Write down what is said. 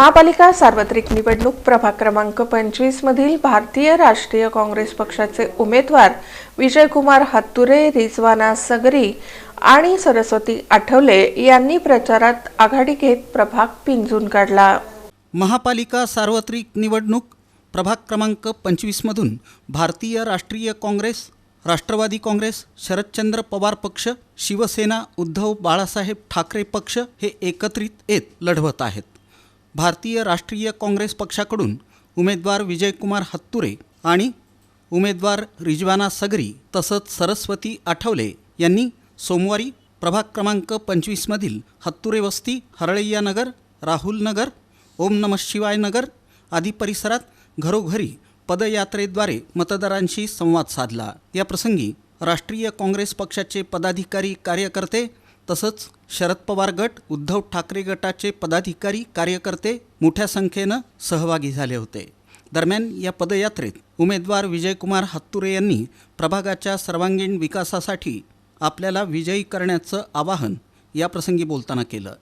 महापालिका सार्वत्रिक निवडणूक प्रभाग क्रमांक पंचवीस मधील भारतीय राष्ट्रीय काँग्रेस पक्षाचे उमेदवार विजयकुमार हत्तुरे रिजवाना सगरी आणि सरस्वती आठवले यांनी प्रचारात आघाडी घेत प्रभाग पिंजून काढला. महापालिका सार्वत्रिक निवडणूक प्रभाग क्रमांक पंचवीसमधून भारतीय राष्ट्रीय काँग्रेस राष्ट्रवादी काँग्रेस शरदचंद्र पवार पक्ष शिवसेना उद्धव बाळासाहेब ठाकरे पक्ष हे एकत्रित येत लढवत आहेत. भारतीय राष्ट्रीय काँग्रेस पक्षाकडून उमेदवार विजयकुमार हत्तुरे आणि उमेदवार रिजवाना सगरी तसंच सरस्वती आठवले यांनी सोमवारी प्रभाग क्रमांक पंचवीसमधील हत्तुरे वस्ती हरळैया नगर राहुल नगर ओम नम शिवाय नगर आदी परिसरात घरोघरी पदयात्रेद्वारे मतदारांशी संवाद साधला. या प्रसंगी राष्ट्रीय काँग्रेस पक्षाचे पदाधिकारी कार्यकर्ते तसंच शरद पवार गट उद्धव ठाकरे गटाचे पदाधिकारी कार्यकर्ते मोठ्या संख्येनं सहभागी झाले होते. दरम्यान या पदयात्रेत उमेदवार विजयकुमार हत्तुरे यांनी प्रभागाच्या सर्वांगीण विकासासाठी आपल्याला विजयी करण्याचं आवाहन याप्रसंगी बोलताना केलं.